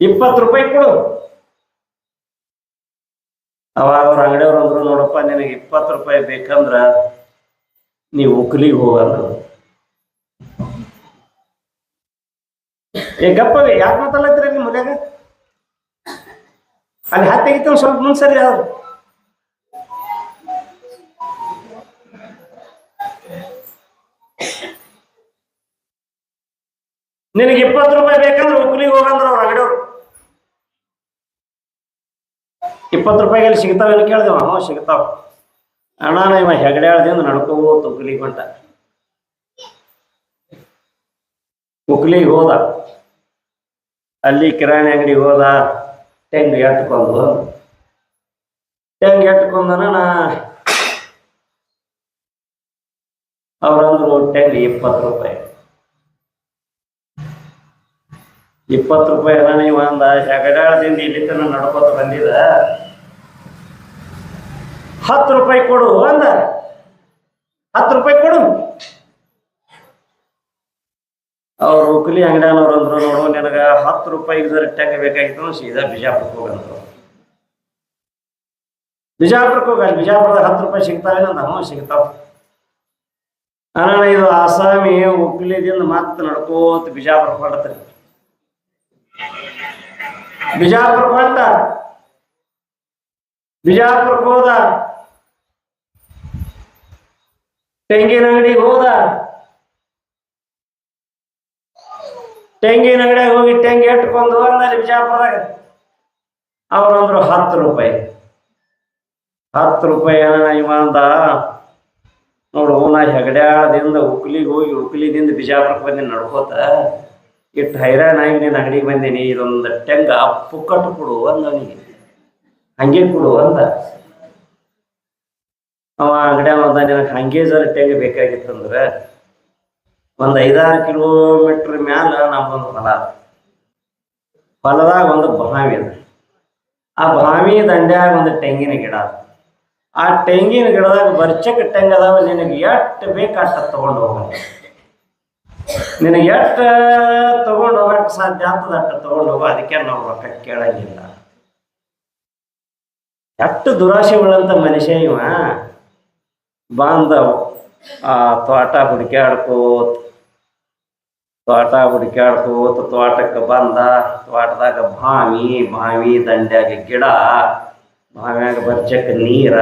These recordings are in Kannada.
ಇಪ್ಪತ್ತು ರೂಪಾಯಿ ಕೊಡು. ಅವಾಗ ಅವ್ರ ಅಂಗಡಿಯವ್ರು ಅಂದ್ರು, ನೋಡಪ್ಪ, ನಿನಗೆ ಇಪ್ಪತ್ತು ರೂಪಾಯಿ ಬೇಕಂದ್ರ ನೀವು ಉಕ್ಲಿಗೆ ಹೋಗಂದ್ರು ಏ ಗಪ್ಪವಿ ಯಾಕೆ ಮಾತಾಡ್ಲತ್ತೀರಿ ನಿಮ್ಮ ಮನ್ಯಾಗ? ಅಲ್ಲಿ ಹತ್ತಿ ತೆಗಿತಾವ ಸ್ವಲ್ಪ ಮುಂದ್ಸರಿ ಯಾವ್ದು ನಿನಗೆ ಇಪ್ಪತ್ತು ರೂಪಾಯಿ ಬೇಕಂದ್ರೆ ಉಕ್ಲಿಗೆ ಹೋಗಂದ್ರ ಅವ್ರ ಅಂಗಡಿಯವ್ರು. ಇಪ್ಪತ್ತು ರೂಪಾಯಿಗೆ ಸಿಗ್ತಾವೇನು ಕೇಳ್ದೇವ ಹ್ಞೂ ಸಿಗ್ತಾವ. ಅಣ್ಣ ಇವ ಹೆಗಡೆ ಹೇಳ್ದಿಂದ ನಡ್ಕೋ ತುಕ್ಲಿಗೆ ಹೊಂಟ ಉಕ್ಲಿಗೆ ಹೋದ. ಅಲ್ಲಿ ಕಿರಾಣಿ ಅಂಗಡಿಗೆ ಹೋದ. ಟೆಂಗ್ ಎಟ್ಕೊಂಡು ಟೆಂಗ್ ಎಟ್ಕೊಂಡನ ಅವ್ರಂದ್ರು ಟೆಂಗ್ ಇಪ್ಪತ್ತು ರೂಪಾಯಿ. ಇಪ್ಪತ್ತು ರೂಪಾಯಿ ಅಣ್ಣ ನೀವು ಅಂದ ಹೆಗಡಾಳದಿಂದ ಇಲ್ಲಿ ತನ ನಡ್ಕೋತ ಬಂದಿದ. ಹತ್ತು ರೂಪಾಯಿ ಕೊಡು ಅಂದ. ಹತ್ತು ರೂಪಾಯಿ ಕೊಡು. ಅವ್ರು ಉಕ್ಲಿ ಅಂಗಡಿಯವ್ರು ಅಂದ್ರು, ನೋಡು, ನಿನಗ ಹತ್ತು ರೂಪಾಯಿ ಟೆಂಗ್ ಬೇಕಾಗಿತ್ತು ಸೀದಾ ಬಿಜಾಪುರಕ್ಕೆ ಹೋಗಂದ್ರು ಬಿಜಾಪುರಕ್ಕೆ ಹೋಗ, ಅಲ್ಲಿ ಬಿಜಾಪುರದಾಗ ಹತ್ತು ರೂಪಾಯಿ ಸಿಗ್ತಾವೆ ಅಂದ ಹ್ಞೂ ಸಿಗ್ತಾವ. ಅಣ್ಣ ಇದು ಆಸಾಮಿ ಉಕ್ಲಿದಿಂದ ಮತ್ತೆ ನಡ್ಕೋತ ಬಿಜಾಪುರ ಹೊರಡ್ತಾರೆ. ಬಿಜಾಪುರ ಹೊಂಟ ಬಿಜಾಪುರಕ್ಕೆ ಹೋದ. ತೆಂಗಿನ ಅಂಗಡಿಗೆ ಹೋದ. ತೆಂಗಿನ ಅಂಗಡಿಯಾಗ ಹೋಗಿ ತೆಂಗಿ ಇಟ್ಕೊಂಡು ಅಂದಲ್ಲಿ ಬಿಜಾಪುರದಾಗ. ಅವನಂದ್ರು ಹತ್ತು ರೂಪಾಯಿ. ಹತ್ತು ರೂಪಾಯಿ ಏನ ಇವ ಅಂದ. ನೋಡು ನಾ ಹೆಗಡ್ಯಾಳದಿಂದ ಉಕ್ಲಿಗೆ ಹೋಗಿ ಉಕ್ಲಿದಿಂದ ಬಿಜಾಪುರಕ್ಕೆ ಬಂದೀನಿ ನಡ್ಕೋತ. ಇಟ್ಟು ಹೈರಾಣಾಗಿ ನೀನು ಅಂಗಡಿಗೆ ಬಂದೀನಿ ಇದೊಂದು ಟೆಂಗ ಪುಕ್ಕಟ್ಟು ಕೊಡು ಅಂದ ಅವನಿಗೆ. ಹಂಗೆ ಕೊಡು ಅಂದ. ಅವ ಅಂಗಡಿ ಅಂದ ನಿನಗೆ ಹಂಗೆ ಜರ ಟೆಂಗ ಬೇಕಾಗಿತ್ತಂದ್ರೆ ಒಂದು ಐದಾರು ಕಿಲೋಮೀಟ್ರ್ ಮ್ಯಾಲ ನಮ್ದೊಂದು ಹೊಲ. ಹೊಲದಾಗ ಒಂದು ಬಾವಿ ಅದ. ಆ ಬಾವಿ ದಂಡ್ಯಾಗ ಒಂದು ತೆಂಗಿನ ಗಿಡ ಅದ ಆ ತೆಂಗಿನ ಗಿಡದಾಗ ಬರ್ಚಕ್ ಟೆಂಗ್ ಅದಾವ, ನಿನಗೆ ಎಷ್ಟು ಬೇಕು ಅಷ್ಟ ತಗೊಂಡು ಹೋಗ ನಿನಗೆ ಎಷ್ಟು ತಗೊಂಡು ಹೋಗಕ್ಕೆ ಸಾಧ್ಯ ಆಗ್ತದ ಅಷ್ಟು ತಗೊಂಡು ಹೋಗೋ, ಅದಕ್ಕೆ ನಾವು ರೊಕ್ಕ ಕೇಳಂಗಿಲ್ಲ. ಎಷ್ಟು ದುರಾಶೆ ಉಳ್ಳಂತ ಮನುಷ್ಯ ಇವ. ಬಂದ ಆ, ತೋಟ ಹುಡುಕ್ಯಾಡ್ಕೋತ ತೋಟ ಹುಡುಕ್ಯಾಡ್ಕೋತ ತೋಟಕ್ಕೆ ಬಂದ, ತೋಟದಾಗ ಬಾವಿ ಬಾವಿ ದಂಡ್ಯಾಗ ಗಿಡ ಬಾವ್ಯಾಗ ಬರ್ಚಕ್ಕ ನೀರ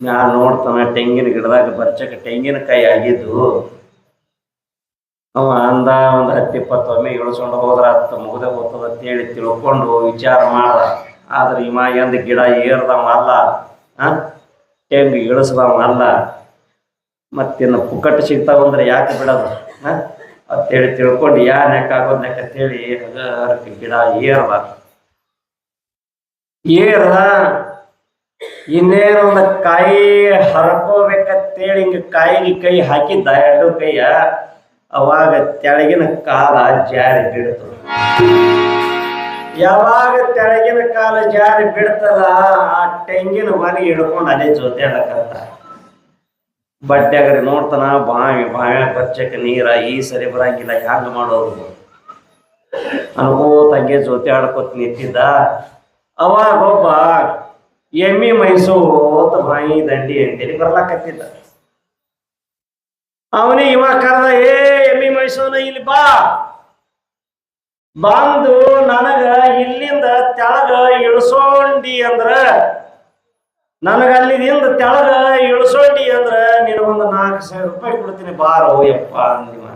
ನಾ ನೋಡ್ತಾನ ತೆಂಗಿನ ಗಿಡದಾಗ ಬರ್ಚಕ್ಕೆ ತೆಂಗಿನಕಾಯಿ ಆಗಿದ್ದು, ಅವ ಅಂದ, ಒಂದು ಹತ್ತು ಇಪ್ಪತ್ತೊಮ್ಮೆ ಇಳಿಸ್ಕೊಂಡು ಹೋದ್ರ ಹತ್ತು ಮುಗ್ದೆ ಹೋಗ್ತದ ಅಂತೇಳಿ ತಿಳ್ಕೊಂಡು ವಿಚಾರ ಮಾಡ್ದ. ಆದ್ರೆ ಇವ ಗಿಡ ಏರ್ದವ ಅಲ್ಲ ಆ ತೆಂಗು ಇಳಿಸ್ದವ ಅಲ್ಲ? ಮತ್ತಿನ್ನು ಪುಕ್ಕಟ್ ಸಿಗ್ತಾವಂದ್ರೆ ಯಾಕೆ ಬಿಡೋದು? ಹಾಂ? ಅಂತೇಳಿ ತಿಳ್ಕೊಂಡು ಯಾ ನೆಕ್ ಆಗೋದ್ ನೆಕ್ ಅಂತೇಳಿ ಹಗರಕ್ಕೆ ಗಿಡ ಏರ್ಬಾರ್ದು ಏರ ಇನ್ನೇನು ಒಂದು ಕಾಯಿ ಹರ್ಕೋಬೇಕಂತೇಳಿ ಹಿಂಗೆ ಕಾಯಿಗೆ ಕೈ ಹಾಕಿದ್ದ, ಎರಡು ಕೈಯ ಅವಾಗ ತೆಳಗಿನ ಕಾಲ ಜಾರಿ ಬೀಳ್ತು ಯಾವಾಗ ತೆಳಗಿನ ಕಾಲ ಜಾರಿ ಬಿಡ್ತದ ಆ ತೆಂಗಿನ ಮನೆ ಹಿಡ್ಕೊಂಡು ಅದೇ ಜೊತೆ ಆಡಕತ್ತ ಬಡ್ಡ್ಯಾಗರಿ ನೋಡ್ತಾನ, ಬಾವಿ ಬಾವಿ ಬಚ್ಚಕ್ಕೆ ನೀರ ಈ ಸರಿ ಬರಂಗಿಲ್ಲ, ಹ್ಯಾಂಗ ಮಾಡೋದು? ಅನ್ಕೋತ ತಂಗಿ ಜೊತೆ ಆಡ್ಕೋತ ನಿಂತಿದ್ದ. ಅವಾಗ ಒಬ್ಬ ಎಮ್ಮಿ ಮೈಸೂತ ಬಾಯಿ ದಂಡಿ ಅಂತೇಳಿ ಬರ್ಲಾಕತ್ತಿದ್ದ. ಅವನೇ ಇವಾಗ ಕರ್ದ, ಏ ಎಮ್ಮಿ ಮೈಸೂನ ಇಲ್ಲಿ ಬಾ. ಬಂದು ನನಗ ಇಲ್ಲಿಂದ ತೆಳಗ ಇಳಿಸೋಂಡಿ ಅಂದ್ರ, ನನಗ ಅಲ್ಲಿದಿಂದ ತೆಳಗ ಇಳಿಸೋಂಡಿ ಅಂದ್ರ ಒಂದು ನಾಲ್ಕು ಸಾವಿರ ರೂಪಾಯಿ ಕೊಡ್ತೀನಿ ಬಾರೋ ಯಪ್ಪ ಅಂದಿವ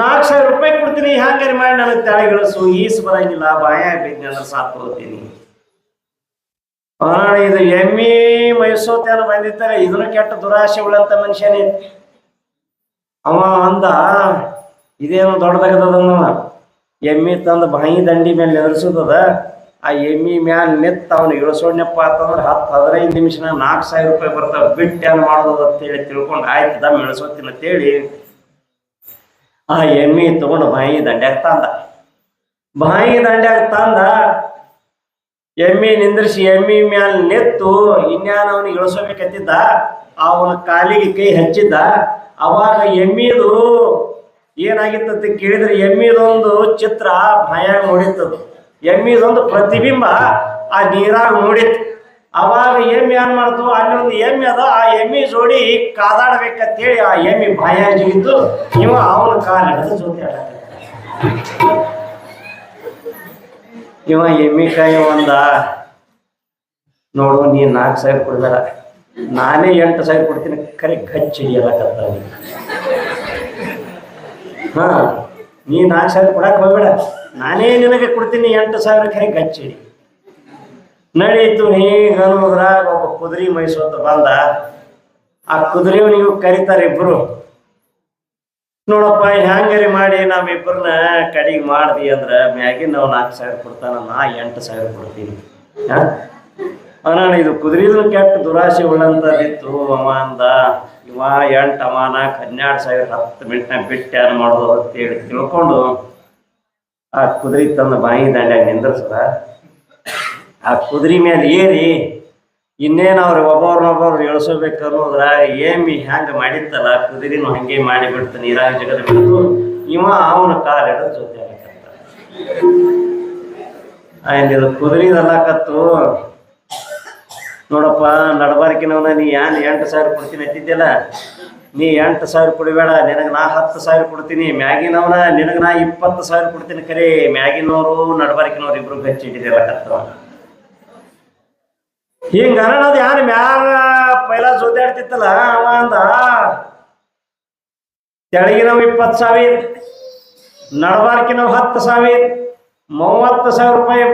ನಾಲ್ಕು ಸಾವಿರ ರೂಪಾಯಿ ಕೊಡ್ತೀನಿ, ಹ್ಯಾಂಗಾರಿ ಮಾಡಿ ನನಗೆ ತೆಳಗ ಇಳಿಸು, ಈಸ್ ಬರಂಗಿಲ್ಲ, ಬಾಯ ಬಿದ್ನಿ ಅಂದ್ರೆ ಸಾತ್ ಕೊಡ್ತೀನಿ ಇದು ಎಮ್ಮಿ ಮೈಸೂತೇನ ಬಂದಿರ್ತಾರೆ ಇದನ್ನು ಕೆಟ್ಟ ದುರಾಶೆ ಉಳ್ಳಂತ ಮನುಷ್ಯನೇ. ಅವ ಅಂದ ಇದೇನು ದೊಡ್ಡದಾಗದವ ಎಮ್ಮಿ ತಂದು ಬಾಯಿ ದಂಡಿ ಮೇಲೆ ಎದುರಿಸೋದದ ಆ ಎಮ್ಮಿ ಮ್ಯಾಲ ನಿತ್ತ ಅವನು ಇಳಿಸೋಣಪ್ಪ ಅಂತಂದ್ರೆ ಹತ್ತು ಹದಿನೈದು ನಿಮಿಷನಾಗ ನಾಲ್ಕು ಸಾವಿರ ರೂಪಾಯಿ ಬರ್ತಾವೆ. ಬಿಟ್ಟು ಏನು ಮಾಡೋದು ಅಂತೇಳಿ ತಿಳ್ಕೊಂಡು ಆಯ್ತು, ದಮ್ ಇಳಿಸೋತಿನ ಅಂತೇಳಿ ಆ ಎಮ್ಮಿ ತಗೊಂಡು ಬಾಯಿ ದಂಡ್ಯಾಗ ತಂದ. ಬಾಯಿ ದಂಡ್ಯಾಗ ತಂದ. ಎಮ್ಮಿ ನಿಂದ್ರಿಸಿ ಎಮ್ಮಿ ಮ್ಯಾಲ ನೆತ್ತು ಇನ್ಯಾನ ಅವನಿಗೆ ಇಳಿಸೋಬೇಕತ್ತಿದ್ದ ಅವನ ಕಾಲಿಗೆ ಕೈ ಹಚ್ಚಿದ್ದ. ಅವಾಗ ಎಮ್ಮಿದು ಏನಾಗಿತ್ತಂತ ಕೇಳಿದ್ರೆ ಎಮ್ಮಿದೊಂದು ಚಿತ್ರ ಭಯಾಗ ನೋಡಿತ್ತದು ಎಮ್ಮಿದೊಂದು ಪ್ರತಿಬಿಂಬ ಆ ನೀರಾಗ ನೋಡಿತ್ತು ಅವಾಗ ಎಮ್ಮೆ ಏನ್ ಮಾಡ್ತು? ಅಲ್ಲಿ ಒಂದು ಎಮ್ಮೆ ಅದ. ಆ ಎಮ್ಮಿ ಜೋಡಿ ಕಾದಾಡ್ಬೇಕಂತೇಳಿ ಆ ಎಮ್ಮಿ ಭಯ ಜಿಗಿದ್ದು ಇವ ಅವನ ಕಾಲ ಹಿಡಿದು ಜೊತೆ. ಇವ ಎಮ್ಮಿ ಕಾಯಿ ಒಂದ. ನೋಡು ನೀ ನಾಲ್ಕು ಸಾವಿರ ಕೊಡ್ಬೇಡ. ನಾನೇ ಎಂಟು ಸಾವಿರ ಕೊಡ್ತೀನಿ. ಕರೆ ಗಚ್ಚಿ ಹಿಡಿಯಲಕತ್ತ ಹಾ, ನೀ ನಾಲ್ಕು ಸಾವಿರ ಕೊಡಕ್ಕೆ ಹೋಗ್ಬೇಡ. ನಾನೇ ನಿನಗೆ ಕೊಡ್ತೀನಿ ಎಂಟು ಸಾವಿರ ಕರೆ ಗಚ್ಚಿ ನಡೀತು ಹೀಗ ಅನ್ನೋದ್ರಾಗ ಒಬ್ಬ ಕುದುರೆ ಮೈಸೂರು ಬಂದ. ಆ ಕುದುರೆ ನೀವು ಕರಿತಾರೆ ಇಬ್ರು. ನೋಡಪ್ಪ ಹ್ಯಾಂಗರಿ ಮಾಡಿ ನಾವಿಬ್ಬರನ್ನ ಕಡಿಗೆ ಮಾಡ್ದಿ ಅಂದ್ರ ಮ್ಯಾಗಿನ ನಾವು ನಾಲ್ಕು ಸಾವಿರ ಕೊಡ್ತಾನ, ನಾ ಎಂಟು ಸಾವಿರ ಕೊಡ್ತೀನಿ. ಹಾ? ಇದು ಕುದುರೆದು ಕೆಟ್ಟ ದುರಾಸೆ ಉಳ್ಳಂತದಿತ್ತು ಅವ ಅಂದ. ಇವ ಎಂಟು ಅವ ಹನ್ನೆರಡು ಸಾವಿರ ಹತ್ತು ಮಿನಿಟ್ನಾಗ ಬಿಟ್ಟು ಯಾರು ಮಾಡೋದು ಅಂತೇಳಿ ತಿಳ್ಕೊಂಡು ಆ ಕುದುರೆ ತಂದು ಬಾಯಿ ದಂಡ್ಯಾಗ ನಿಂದ್ರಸದ. ಆ ಕುದುರೆ ಮೇಲೆ ಏರಿ ಇನ್ನೇನು ಅವ್ರು ಒಬ್ಬರನ್ನೊಬ್ಬರು ಇಳಿಸಬೇಕು ಅನ್ನೋದ್ರ ಏಮಿ ಹ್ಯಾಂಗೆ ಮಾಡಿತ್ತಲ್ಲ ಕುದುರೆನೂ ಹಂಗೆ ಮಾಡಿಬಿಡ್ತು ನೀರಾಗ ಜಗದ ಬಿಡ್ತು, ಇವ ಅವನ ಕಾಲ ಹಿಡಿದು ಜೊತೆ ಇದು ಆಯ್ತು ಕುದುರೆದಲ್ಲಕತ್ತು ನೋಡಪ್ಪ, ನಡಬಾರ್ಕಿನವನ, ನೀ ಏನ್ ಎಂಟು ಸಾವಿರ ಕೊಡ್ತೀನಿ ಅಂತಿದ್ದಿಲ್ಲ ನೀ ಎಂಟು ಸಾವಿರ ಕೊಡಬೇಡ, ನಿನಗೆ ನಾ ಹತ್ತು ಸಾವಿರ ಕೊಡ್ತೀನಿ. ಮ್ಯಾಗಿನವನ, ನಿನಗೆ ನಾ ಇಪ್ಪತ್ತು ಸಾವಿರ ಕೊಡ್ತೀನಿ ಕರೆ. ಮ್ಯಾಗಿನವರು ನಡಬಾರ್ಕಿನವ್ರು ಇಬ್ರು ಹಚ್ಚಿಟ್ಟಿದ್ರಲ್ಲಕತ್ತವ ಹಿಂಗ ಅನ್ನೋದು ಯಾರು ಮ್ಯಾಲ ಪೈಲ ಜೊತಾಡ್ತಿತ್ತಲ್ಲ ಅವ ಅಂದ, ತೆಳಗಿನವ್ ಇಪ್ಪತ್ತು ಸಾವಿರ, ನಡಬಾರ್ಕಿನವ್ ಹತ್ತು ಸಾವಿರ, ಮೂವತ್ತು ಸಾವಿರ ರೂಪಾಯಿ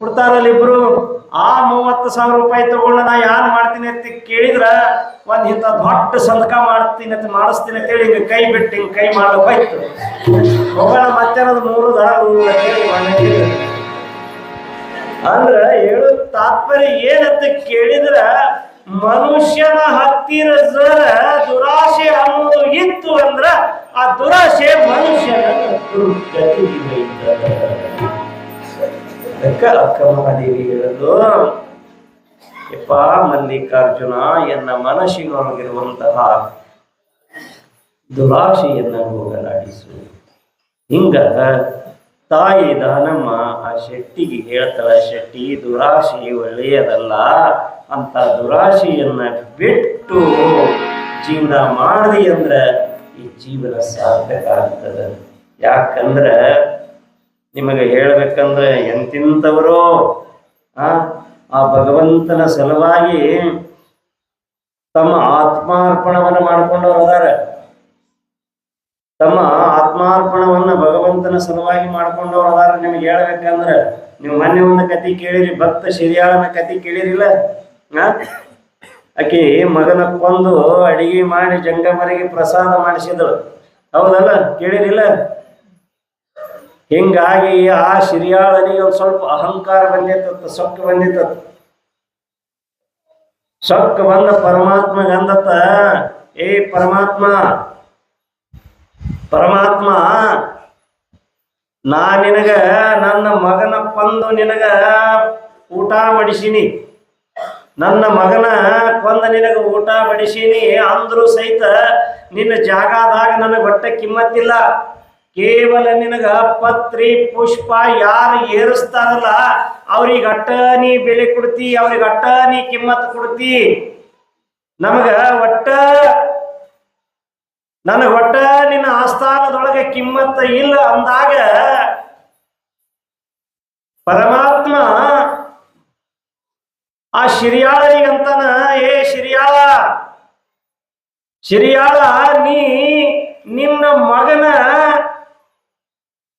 ಕೊಡ್ತಾರಲ್ಲ ಇಬ್ರು ಆ ಮೂವತ್ತು ಸಾವಿರ ರೂಪಾಯಿ ತಗೊಂಡು ನಾ ಯಾರು ಮಾಡ್ತೀನಿ ಅಂತ ಕೇಳಿದ್ರ, ಒಂದ್ ಇಂಥ ದೊಡ್ಡ ಸಂದಕ ಮಾಡ್ತೀನಿ ಅಂತ ಮಾಡಿಸ್ತೀನಿ ಅಂತೇಳಿ ಹಿಂಗ ಕೈ ಬಿಟ್ಟು ಹಿಂಗ ಕೈ ಮಾಡ್ಲಿಕ್ಕೆ ಹೋಯ್ತು ಹೋಗೋಣ ಮತ್ತೆ ಮೂರು ದಳ. ಅಂದ್ರ ಹೇಳು ತಾತ್ಪರ್ಯ ಏನಂತ ಕೇಳಿದ್ರ, ಮನುಷ್ಯನ ಹತ್ತಿರ ಜರ ದುರಾಶೆ ಅನ್ನೋದು ಇತ್ತು ಅಂದ್ರ, ಆ ದುರಾಶೆ ಮನುಷ್ಯನ ದುರ್ಗತಿ. ಅದಕ್ಕ ಅಕ್ಕ ಮಹಾದೇವಿ ಹೇಳೋದು ಯಪ್ಪ, ಮಲ್ಲಿಕಾರ್ಜುನ, ಎನ್ನ ಮನಸ್ಸಿನೊಳಗಿರುವಂತಹ ದುರಾಶೆಯನ್ನ ಹೋಗಲಾಡಿಸು. ಹಿಂಗ ತಾಯಿ ದಾನಮ್ಮ ಆ ಶೆಟ್ಟಿಗೆ ಹೇಳ್ತಾಳ, ಶೆಟ್ಟಿ, ದುರಾಶೆ ಒಳ್ಳೆಯದಲ್ಲ. ಅಂತ ದುರಾಶೆಯನ್ನ ಬಿಟ್ಟು ಜೀವನ ಮಾಡಿದೆ ಅಂದ್ರ ಈ ಜೀವನ ಸಾರ್ಥಕ ಆಗ್ತದ. ಯಾಕಂದ್ರ ನಿಮಗೆ ಹೇಳಬೇಕಂದ್ರೆ ಎಂತಿಂತವರು ಆ ಆ ಭಗವಂತನ ಸಲುವಾಗಿ ತಮ್ಮ ಆತ್ಮಾರ್ಪಣವನ್ನ ಮಾಡ್ಕೊಂಡವ್ರು ಅದಾರ. ತಮ್ಮ ಆತ್ಮಾರ್ಪಣವನ್ನ ಭಗವಂತನ ಸಲುವಾಗಿ ಮಾಡ್ಕೊಂಡವ್ರು ಅದಾರ. ನಿಮ್ಗೆ ಹೇಳ್ಬೇಕಂದ್ರ ನೀವು ಮೊನ್ನೆ ಒಂದು ಕತಿ ಕೇಳಿರಿ, ಭಕ್ತ ಶಿರಿಯಾಳನ ಕತಿ ಕೇಳಿರಿಲ್ಲ? ಆಕಿ ಮಗನ ಕೊಂದು ಅಡಿಗೆ ಮಾಡಿ ಜಂಗಮರಿಗೆ ಪ್ರಸಾದ ಮಾಡಿಸಿದಳು. ಹೌದಲ್ಲ? ಕೇಳಿರಿಲ್ಲ? ಹಿಂಗಾಗಿ ಆ ಶಿರಿಯಾಳನಿಗೆ ಒಂದು ಸ್ವಲ್ಪ ಅಹಂಕಾರ ಬಂದಿತ್ತ, ಸೊಕ್ಕ ಬಂದಿತ್ತ. ಸೊಕ್ಕ ಬಂದ ಪರಮಾತ್ಮ ಅಂದತ್ತ ಏ ಪರಮಾತ್ಮ ಪರಮಾತ್ಮ, ನಾ ನಿನಗ, ನನ್ನ ಮಗನ ಕೊಂದು ನಿನಗ ಊಟ ಮಡಿಸಿನಿ ನನ್ನ ಮಗನ ಕೊಂದ ನಿನಗ ಊಟ ಮಡಿಸಿನಿ ಅಂದ್ರೂ ಸಹಿತ ನಿನ್ನ ಜಾಗದಾಗ ನನಗೆ ಹೊಟ್ಟೆ ಕಿಮ್ಮತ್ತಿಲ್ಲ. ಕೇವಲ ನಿನಗ ಪತ್ರಿ ಪುಷ್ಪ ಯಾರು ಏರಿಸ್ತಾರಲ್ಲ, ಅವ್ರಿಗೆ ಅಟ್ಟ ನೀ ಬೆಲೆ ಕೊಡ್ತಿ, ಅವ್ರಿಗೆ ಅಟ್ಟ ನೀ ಕಿಮ್ಮತ್ ಕೊಡ್ತಿ. ನಮಗ ಒಟ್ಟ, ನನಗ ಒಟ್ಟ ನಿನ್ನ ಆಸ್ಥಾನದೊಳಗೆ ಕಿಮ್ಮತ್ತ ಇಲ್ಲ ಅಂದಾಗ ಪರಮಾತ್ಮ ಆ ಶಿರಿಯಾಳನಿಗಂತನ ಏ ಶಿರಿಯಾಳ ಶಿರಿಯಾಳ, ನೀ ನಿನ್ನ ಮಗನ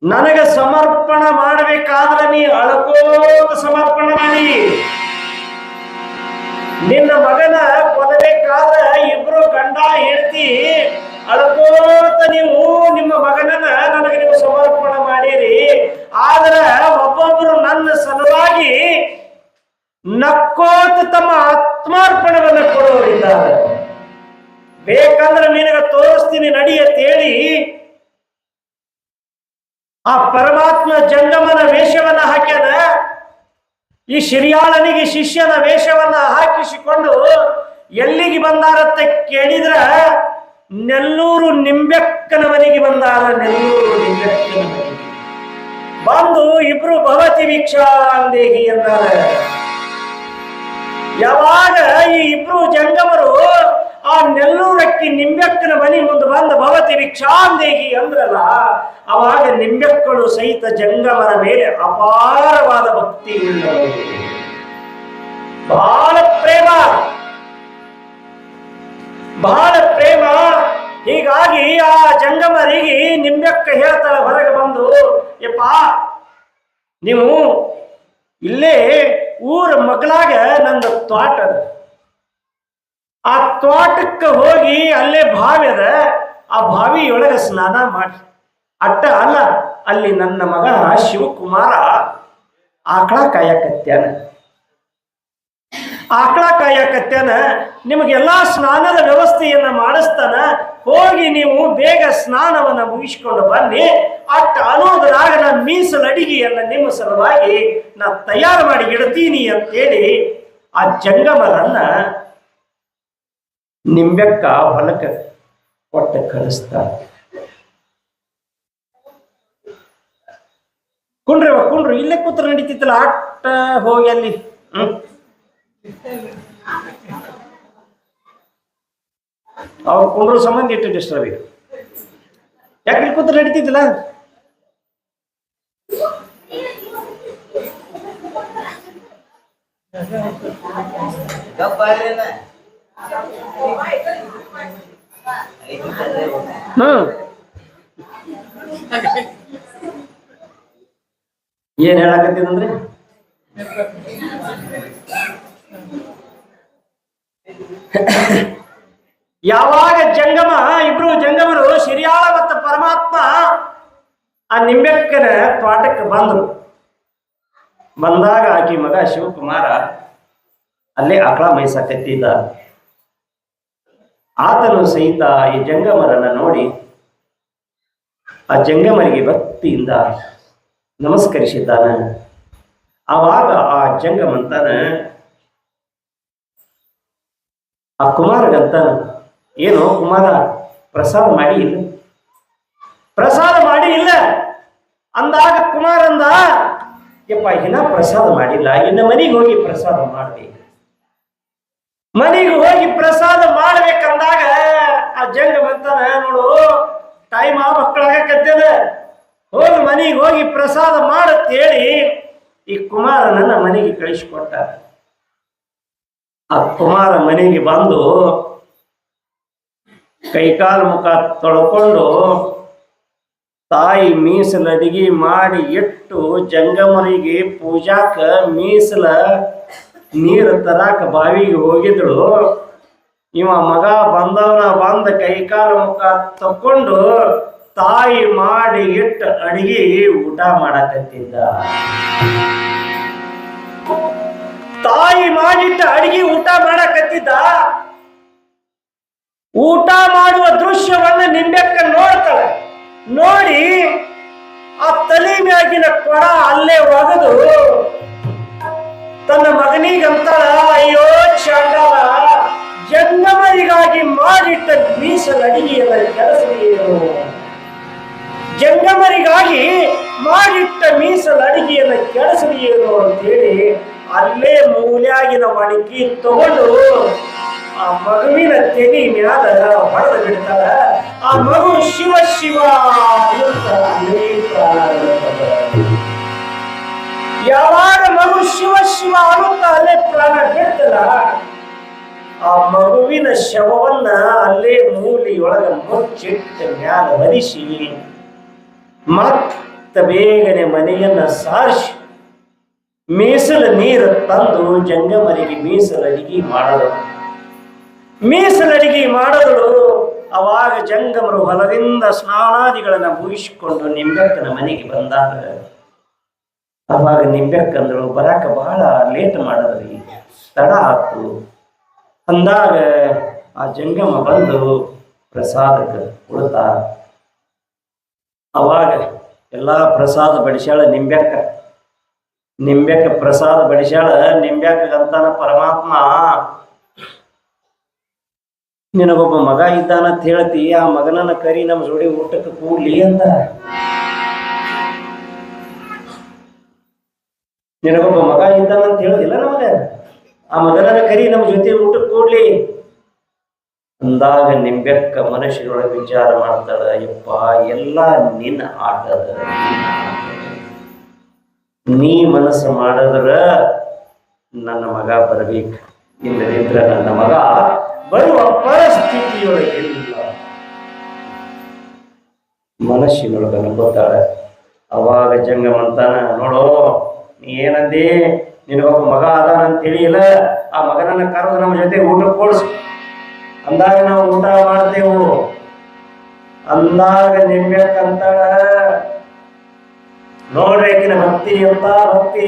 ನನಗೆ ಸಮರ್ಪಣ ಮಾಡಬೇಕಾದ್ರೆ ನೀ ಅಳಕೋತ ಸಮರ್ಪಣ ಮಾಡಿ. ನಿನ್ನ ಮಗನ ಕೊಲ್ಲಬೇಕಾದ್ರೆ ಇಬ್ರು ಗಂಡ ಹೇಳ್ತಿ ಅಳ್ಕೋತ ನೀವು ನಿಮ್ಮ ಮಗನನ್ನ ನನಗೆ ನೀವು ಸಮರ್ಪಣ ಮಾಡಿರಿ. ಆದ್ರೆ ಒಬ್ಬೊಬ್ರು ನನ್ನ ಸಲುವಾಗಿ ನಕ್ಕೋತ ತಮ್ಮ ಆತ್ಮಾರ್ಪಣವನ್ನು ಕೊಡೋರಿದ್ದಾರೆ ಬೇಕಂದ್ರೆ ನಿನಗೆ ತೋರಿಸ್ತೀನಿ, ನಡಿ ಅಂತ ಹೇಳಿ ಆ ಪರಮಾತ್ಮ ಜಂಗಮನ ವೇಷವನ್ನ ಹಾಕ್ಯಾನ? ಈ ಶಿರಿಯಾಳನಿಗೆ ಶಿಷ್ಯನ ವೇಷವನ್ನ ಹಾಕಿಸಿಕೊಂಡು ಎಲ್ಲಿಗೆ ಬಂದಾರತ್ತ ಕೇಳಿದ್ರ ನೆಲ್ಲೂರು ನಿಂಬೆಕ್ಕನ ಮನೆಗೆ ಬಂದಾರ. ನೆಲ್ಲೂರು ನಿಂಬೆಕ್ಕನ ಬಂದು ಇಬ್ರು ಭವತಿ ವೀಕ್ಷಾ ಅಂದೇಹಿ ಎಂದಾರ ಯಾವಾಗ ಈ ಇಬ್ರು ಜಂಗಮರು ಆ ನೆಲ್ಲೂರಕ್ಕಿ ನಿಂಬೆಕ್ಕನ ಬಲಿ ಮುಂದೆ ಬಂದ ಭವತಿ ಭಿಕ್ಷಾಂದೇಹಿ ಅಂದ್ರಲ್ಲ, ಅವಾಗ ನಿಂಬೆಕ್ಕಳು ಸಹಿತ ಜಂಗಮರ ಮೇಲೆ ಅಪಾರವಾದ ಭಕ್ತಿ ಬಹಳ ಪ್ರೇಮ. ಬಹಳ ಪ್ರೇಮ. ಹೀಗಾಗಿ ಆ ಜಂಗಮರಿಗೆ ನಿಂಬೆಕ್ಕ ಹೇಳ್ತಾಳ, ಹೊರಗೆ ಬಂದು, ಯಪ್ಪ, ನೀವು ಇಲ್ಲೇ ಊರ ಮಗಳಾಗ ನಂದು ತೋಟದ. ಆ ತೋಟಕ್ಕೆ ಹೋಗಿ ಅಲ್ಲೇ ಬಾವಿ ಅದ, ಆ ಬಾವಿಯೊಳಗೆ ಸ್ನಾನ ಮಾಡಿ. ಅಟ್ಟ ಅಲ್ಲ, ಅಲ್ಲಿ ನನ್ನ ಮಗ ಶಿವಕುಮಾರ ಆಕಳ ಕಾಯಕತ್ಯಾನ. ಆಕಳ ಕಾಯಕತ್ಯಾನ, ನಿಮಗೆಲ್ಲ ಸ್ನಾನದ ವ್ಯವಸ್ಥೆಯನ್ನ ಮಾಡಿಸ್ತಾನ. ಹೋಗಿ ನೀವು ಬೇಗ ಸ್ನಾನವನ್ನ ಮುಗಿಸ್ಕೊಂಡು ಬನ್ನಿ. ಅಟ್ಟ ಅನ್ನೋದ್ರಾಗ ನನ್ನ ಮೀಸಲು ಅಡಿಗೆಯನ್ನ ನಿಮ್ಮ ಸಲುವಾಗಿ ನಾ ತಯಾರು ಮಾಡಿ ಇಡ್ತೀನಿ ಅಂತೇಳಿ ಆ ಜಂಗಮರನ್ನ ನಿಂಬೆಕ್ಕ ಹೊಲಕ್ಕೆ ಕೊಟ್ಟ ಕಳಿಸ್ತಾರೆ ಕುಂಡ್ರಿ ಕುಂಡ್ರಿ, ಇಲ್ಲೇ ಕೂತ್ರ ನಡೀತಿತ್ತಲ್ಲ, ಆಟ ಹೋಗಿ ಅಲ್ಲಿ. ಹ್ಮ್? ಅವ್ರು ಕುಂಡ್ರು ಸಂಬಂಧ ಇಟ್ಟು ಡಿಸ್ಟರ್ಬ್ ಈಗ ಯಾಕೆ ಇಲ್ಲಿ ಕೂತ್ರ ನಡೀತಿದ್ದಿಲ್ಲ ಹ್ಮ್. ಏನ್ ಹೇಳಕತ್ತಿದಂದ್ರೆ? ಯಾವಾಗ ಜಂಗಮ, ಇಬ್ರು ಜಂಗಮರು ಶಿರಿಯಾಳ ಮತ್ತು ಪರಮಾತ್ಮ ಆ ನಿಂಬೆಕ್ಕನ ತೋಟಕ್ಕೆ ಬಂದರು. ಬಂದಾಗ ಆಕಿ ಮಗ ಶಿವಕುಮಾರ, ಅಲ್ಲಿ ಆಕಳ ಮೈಸಾಕತ್ತಿದ್ದ ಆತನು ಸಹಿತ ಈ ಜಂಗಮರನ್ನ ನೋಡಿ ಆ ಜಂಗಮರಿಗೆ ಭಕ್ತಿಯಿಂದ ನಮಸ್ಕರಿಸಿದ್ದಾನೆ. ಆವಾಗ ಆ ಜಂಗಮಂತನ ಆ ಕುಮಾರಗಂತ ಏನು ಕುಮಾರ, ಪ್ರಸಾದ ಮಾಡಿ ಇಲ್ಲ. ಪ್ರಸಾದ ಮಾಡಿ ಇಲ್ಲ. ಅಂದಾಗ ಕುಮಾರ ಅಂದ ಯಪ್ಪ, ಇನ್ನ ಪ್ರಸಾದ ಮಾಡಿಲ್ಲ. ಇನ್ನ ಮನೆಗೆ ಹೋಗಿ ಪ್ರಸಾದ ಮಾಡ್ಬೇಕು. ಮನೆಗೆ ಹೋಗಿ ಪ್ರಸಾದ ಮಾಡ್ಬೇಕಂದಾಗ ಆ ಜಂಗ ಬಂತಾನ ನೋಡು ಟೈಮ್ ಆ ಮಕ್ಕಳಾಗತ್ತದ ಹೋಗಿ ಮನೆಗೆ ಹೋಗಿ ಪ್ರಸಾದ ಮಾಡತ್ತೇಳಿ ಈ ಕುಮಾರನನ್ನ ಮನೆಗೆ ಕಳಿಸಿಕೊಟ್ಟ. ಆ ಕುಮಾರ ಮನೆಗೆ ಬಂದು ಕೈಕಾಲು ಮುಖ ತೊಳ್ಕೊಂಡು ತಾಯಿ ಮೀಸಲ ಅಡಿಗೆ ಮಾಡಿ ಇಟ್ಟು ಜಂಗಮರಿಗೆ ಪೂಜಾಕ ಮೀಸಲ ನೀರು ತರಾಕ ಬಾವಿಗೆ ಹೋಗಿದ್ರು ಇವ ಮಗ ಬಂದವನ ಬಂದ ಕೈಕಾಲು ಮುಖ ತಕ್ಕೊಂಡು ತಾಯಿ ಮಾಡಿ ಇಟ್ಟ ಅಡಿಗೆ ಊಟ ಮಾಡಕತ್ತಿದ್ದ. ತಾಯಿ ಮಾಡಿಟ್ಟ ಅಡಿಗೆ ಊಟ ಮಾಡಕತ್ತಿದ್ದ. ಊಟ ಮಾಡುವ ದೃಶ್ಯವನ್ನ ನಿಂಬೆಕ್ಕ ನೋಡ್ತಾಳೆ. ನೋಡಿ ಆ ತಲೆ ಮ್ಯಾಗಿನ ಕೊಡ ಅಲ್ಲೇ ಒಗೆದು ತನ್ನ ಮಗನಿಗಂತಾಳ, ಅಯ್ಯೋ ಚಾಂಡಾಲ ಜಂಗಮರಿಗಾಗಿ ಮಾಡಿಟ್ಟ ಮೀಸಲಡಿಗೆಯಲ್ಲ ಅಡಿಗೆಯಲ್ಲ ಕೆಲಸ ಏನು ಜಂಗಮರಿಗಾಗಿ ಮಾಡಿಟ್ಟ ಮೀಸಲ ಏನು ಅಂತೇಳಿ ಅಲ್ಲೇ ಮೂಲ್ಯಾಗಿನ ಮಡಿಕೆ ತಗೊಂಡು ಆ ಮಗುವಿನ ತೆನಿ ಮ್ಯಾಲ ಹೊಡೆದು ಬಿಡ್ತಾರ ಆ ಮಗು ಶಿವ ಶಿವ ಅಂತ. ಯಾವಾಗ ಮಗು ಶಿವ ಶಿವ ಅನ್ನುತ್ತ ಅಲ್ಲೇ ಪ್ರಾಣ ಬಿಡ್ತಲ್ಲ ಆ ಮಗುವಿನ ಶವವನ್ನ ಅಲ್ಲೇ ಮೂಲಿಯೊಳಗ ಮುಚ್ಚಿಟ್ಟ ಮ್ಯಾಲ ಒದಿಸಿ ಮತ್ತ ಬೇಗನೆ ಮನೆಯನ್ನ ಸಾರಿಸಿ, ಮೀಸಲ ನೀರು ತಂದು ಜಂಗಮರಿಗೆ ಮೀಸಲ ಅಡಿಗೆ ಮಾಡಲು. ಮೀಸಲ ಅಡಿಗೆ ಮಾಡಲು ಅವಾಗ ಜಂಗಮರು ಹೊಲದಿಂದ ಸ್ನಾನಾದಿಗಳನ್ನ ಮುಗಿಸಿಕೊಂಡು ನಿಂಬೆಕ್ಕನ ಮನೆಗೆ ಬಂದಾಗ ಅವಾಗ ನಿಂಬೆಕ್ಕಂದ್ರು ಬರಾಕ ಬಹಳ ಲೇಟ್ ಮಾಡಿದ್ರಿ. ತಡ ಆತು. ಅಂದಾಗ ಆ ಜಂಗಮ ಬಂದು ಪ್ರಸಾದಕ್ಕೆ ಉಳಿತ ಅವಾಗ ಎಲ್ಲಾ ಪ್ರಸಾದ ಬಡಿಸ್ಯಾಳ ನಿಂಬೆಕ್ಕ ನಿಂಬೆಕ್ಕ ಪ್ರಸಾದ ಬಡಿಸ್ಯಾಳ ನಿಂಬೆಕ್ಕಂತಾನ ಪರಮಾತ್ಮ, ನಿನಗೊಬ್ಬ ಮಗ ಇದ್ದಾನಂತ ಹೇಳ್ತಿ, ಆ ಮಗನನ್ನ ಕರಿ ನಮ್ಮ ಜೋಡಿ ಊಟಕ್ಕೆ ಕೂಡ್ಲಿ ಅಂತ ನಿನಗೊಬ್ಬ ಮಗ ಇದ್ದಾನಂತ ಹೇಳೋದಿಲ್ಲ ನಮಗ? ಆ ಮಗನನ್ನ ಕರಿ ನಮ್ಮ ಜೊತೆ ಊಟಕ್ಕೆ ಕೂಡ್ಲಿ. ಅಂದಾಗ ನಿಂಬೆಕ್ಕ ಮನುಷ್ಯರೊಳಗೆ ವಿಚಾರ ಮಾಡ್ತಾಳ, ಯಪ್ಪ, ಎಲ್ಲ ನಿನ್ನ ಆಟದ. ನೀ ಮನಸ್ಸು ಮಾಡಿದ್ರ ನನ್ನ ಮಗ ಬರ್ಬೇಕು, ಇಲ್ಲದಿದ್ರ ನನ್ನ ಮಗ ಬರುವ ಪರಿಸ್ಥಿತಿಯೊಳಗಿಲ್ಲ ಮನಸ್ಸಿನೊಳಗ ನಂಬುತ್ತಾಳೆ ಅವಾಗ ಜಂಗಮಂತಾನ, ನೋಡು ನೀ ಏನಂದಿ ನಿನಗೊಬ್ಬ ಮಗ ಅದಾನ ಅಂತ ತಿಳಿಯಿಲ್ಲ, ಆ ಮಗನನ್ನ ಕರೆದು ನಮ್ಮ ಜೊತೆ ಊಟ ಕೊಡ್ಸು. ಅಂದಾಗ ನಾವು ಊಟ ಮಾಡ್ತೇವು. ಅಂದಾಗ ನಿಂಬೇಕಂತಾಳ ನೋಡ್ರಿ ಆಕಿನ ಭಕ್ತಿ ಅಂತ ಭಕ್ತಿ?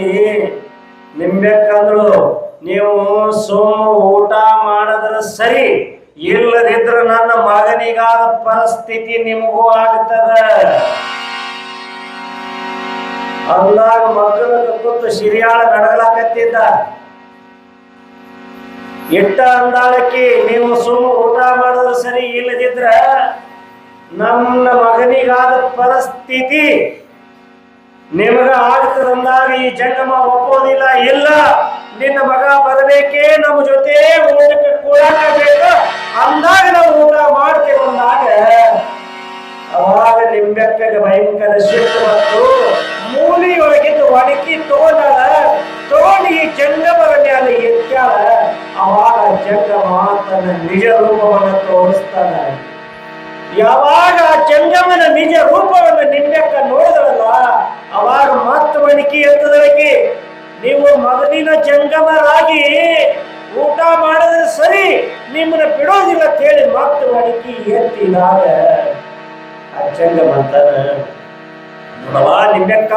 ನಿಂಬೇಕಂದ್ರು ನೀವು ಸೋಮ ಊಟ ಮಾಡಿದ್ರ ಸರಿ, ಇಲ್ಲದಿದ್ರ ನನ್ನ ಮಗನಿಗಾದ ಪರಿಸ್ಥಿತಿ ನಿಮಗೂ ಆಗ್ತದ. ಅಂದಾಗ ಮಕ್ಕಳ ಕೂತು ಸಿರಿಯಾಳ ನಡಗಲಾಗತ್ತಿದ್ದ ಇಟ್ಟ ಅಂದಾಳಕ್ಕೆ ನೀವು ಸುಮ್ಮ ಊಟ ಮಾಡಿದ್ರೆ ಸರಿ ಇಲ್ಲದಿದ್ರ ನನ್ನ ಮಗನಿಗಾದ ಪರಿಸ್ಥಿತಿ ನಿಮಗ ಆಗ್ತದಂದಾಗ ಈ ಜಂಗಮ ಒಪ್ಪೋದಿಲ್ಲ. ಇಲ್ಲ, ನಿನ್ನ ಮಗ ಬರಬೇಕೇ ನಮ್ಮ ಜೊತೆ ಊಟಕ್ಕೆ ಕೂಡಬೇಕು ಅಂದಾಗ ನಾವು ಊಟ ಮಾಡ್ತೇವೆ ಅಂದಾಗ ಅವಾಗ ನಿಂಬೆಕ್ಕಗೆ ಭಯಂಕರ ಶಿಫ್ಟ್ ಮತ್ತು ಮೂಲಿಯೊಳಗಿದ್ದು ಒಡಕಿ ತೋಡಳ ತೋಡಿ ಈ ಜಂಗಮರ ಮೇಲೆ ಎತ್ತಾಳ ಅವಾಗ ಜಂಗಮ ತನ್ನ ನಿಜ ರೂಪವನ್ನು ತೋರಿಸ್ತಾನೆ ಯಾವಾಗ ಆ ಜಂಗಮನ ನಿಜ ರೂಪವನ್ನು ನಿಂಬೆಕ್ಕ ನೋಡಿದಳಲ್ಲ ಅವಾಗ ಮತ್ತ ಮಣಿಕೆ ಎತ್ತದಳಕ್ಕೆ ನೀವು ಮಗನಿನ ಜಂಗಮರಾಗಿ ಊಟ ಮಾಡಿದ್ರೆ ಸರಿ ನಿಮ್ಮನ್ನ ಬಿಡೋದಿಲ್ಲ ಅಂತ ಹೇಳಿ ಮತ್ತೆ ಮಣಿಕೆ ಎತ್ತಿದಾಗ ಆ ಜಂಗಮ ಅಂತಾನ ನೋಡವಾ ನಿಂಬೆಕ್ಕ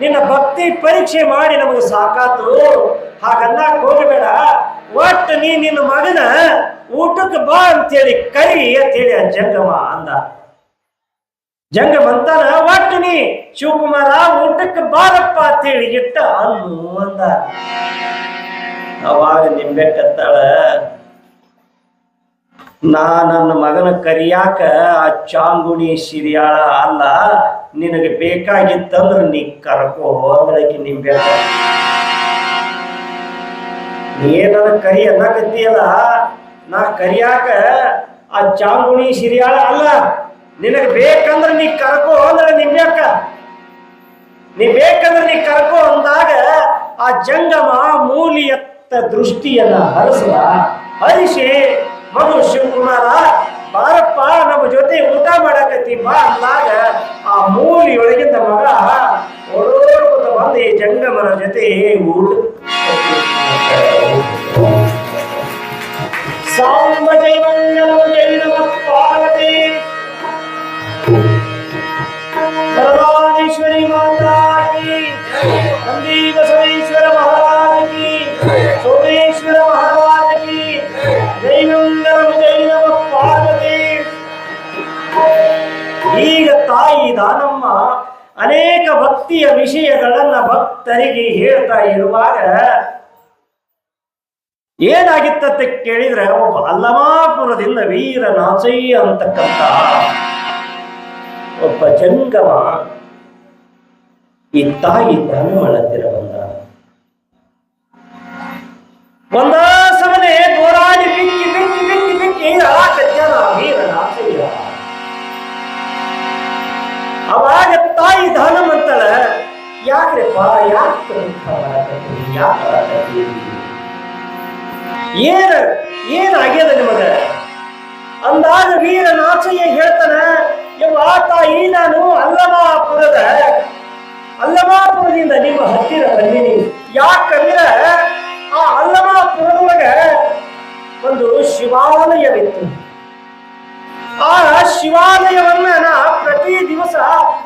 ನಿನ್ನ ಭಕ್ತಿ ಪರೀಕ್ಷೆ ಮಾಡಿ ನಮಗೆ ಸಾಕಾತು. ಹಾಗನ್ನ ಹೋಗಬೇಡ ಒಟ್ಟು ನೀ ನಿನ್ನ ಮಗನ ಊಟಕ್ಕೆ ಬಾ ಅಂತೇಳಿ ಕರಿ ಅಂತೇಳಿ ಆ ಜಂಗಮ ಅಂದ. ಜಂಗ ಬಂತಾನ ಒಟ್ಟು ನೀ ಶಿವಕುಮಾರ ಊಟಕ್ಕೆ ಬಾರಪ್ಪ ಅಂತೇಳಿ ಇಟ್ಟ ಅನ್ನು ಅಂದ. ಅವಾಗ ನಿಂಬೆಕ್ಕತ್ತಾಳ ನಾ ನನ್ನ ಮಗನ ಕರಿಯಾಕ ಆ ಚಾಂಗುಣಿ ಸಿರಿಯಾಳ ಅಲ್ಲ, ನಿನಗೆ ಬೇಕಾಗಿತ್ತಂದ್ರ ನೀ ಕರ್ಕೋ ನಿಮ್ ಬೇಡ ಏನನ್ನ ಕರಿ ಅನ್ನಕತ್ತೀಯಲ್ಲ ನಾ ಕರಿಯಾಕ ಆ ಚಾಂಗುಣಿ ಸಿರಿಯಾಳ ಅಲ್ಲ, ನಿನಗೆ ಬೇಕಂದ್ರ ನೀ ಕರ್ಕೋ ಅಂದಳ ನಿಂಬ್ಯಾಕ ನೀ ಬೇಕಂದ್ರೆ ನೀ ಕರ್ಕೋ ಅಂದಾಗ ಆ ಜಂಗಮ ಮೂಲಿಯತ್ತ ದೃಷ್ಟಿಯನ್ನ ಹರಿಸಲ ಹರಿಸಿ ಹೌದು ಶಿವಕುಮಾರ, ಬಾರಪ್ಪ, ನಮ್ಮ ಜೊತೆ ಊಟ ಮಾಡಕತ್ತಿ ಬಾ ಅಂದಾಗ ಆ ಮೂಲಿಯೊಳಗಿಂದ ಮಗ ಓಡೋಡ್ಕೊತ ಬಂದು ಈ ಜಂಗಮನ ಜೊತೆ ಊಟ ಸಾಂಬ ಜೈವಂಗಲಂ ಜೈನಮ ಪಾರ್ವತಿ. ಸರ್ವಾದೀಶ್ವರಿ ಮಾತ ಈಗ ತಾಯಿ ದಾನಮ್ಮ ಅನೇಕ ಭಕ್ತಿಯ ವಿಷಯಗಳನ್ನ ಭಕ್ತರಿಗೆ ಹೇಳ್ತಾ ಇರುವಾಗ ಏನಾಗಿತ್ತಂತ ಕೇಳಿದ್ರೆ ಒಬ್ಬ ಅಲ್ಲಮಾಪುರದಿಂದ ವೀರ ನಾಚಯ್ಯ ಅಂತಕ್ಕಂಥ ಒಬ್ಬ ಜಂಗಮ ಈ ತಾಯಿ ದಾನಮ್ಮಳ ಹತ್ತಿರ ಬಂದ ಒಂದ ಸಮನೆ ಗೋರಾಡಿ ಬಿಕ್ಕಿ ಬಿಕ್ಕಿ ಬಿಕ್ಕಿ ಬಿಕ್ಕಿ ಆಕತ್ಯಾನ ವೀರನಾಥಯ್ಯ ಅವಾಗ ತಾಯಿ ದಾನಮ್ಮಂತಳ ಯಾಕ್ರಪ್ಪ? ಯಾಕೆ? ಏನ ಏನಾಗ್ಯದ ನಿಮಗ? ಅಂದಾಗ ವೀರನಾಥಯ್ಯ ಹೇಳ್ತಾನ, ಯವ್ವ, ತಾಯಿ, ನಾನು ಅಲ್ಲಮಾಪುರದ, ಅಲ್ಲಮಾಪುರದಿಂದ ನಿಮ್ಮ ಹತ್ತಿರ ಬಂದೀನಿ. ಯಾಕಂದ್ರೆ ಆ ಅಲ್ಲಮಾಪುರದೊಳಗ ಒಂದು ಶಿವಾಲಯವಿತ್ತು. ಆ ಶಿವಾಲಯವನ್ನ ನಾ ಪ್ರತಿ ದಿವಸ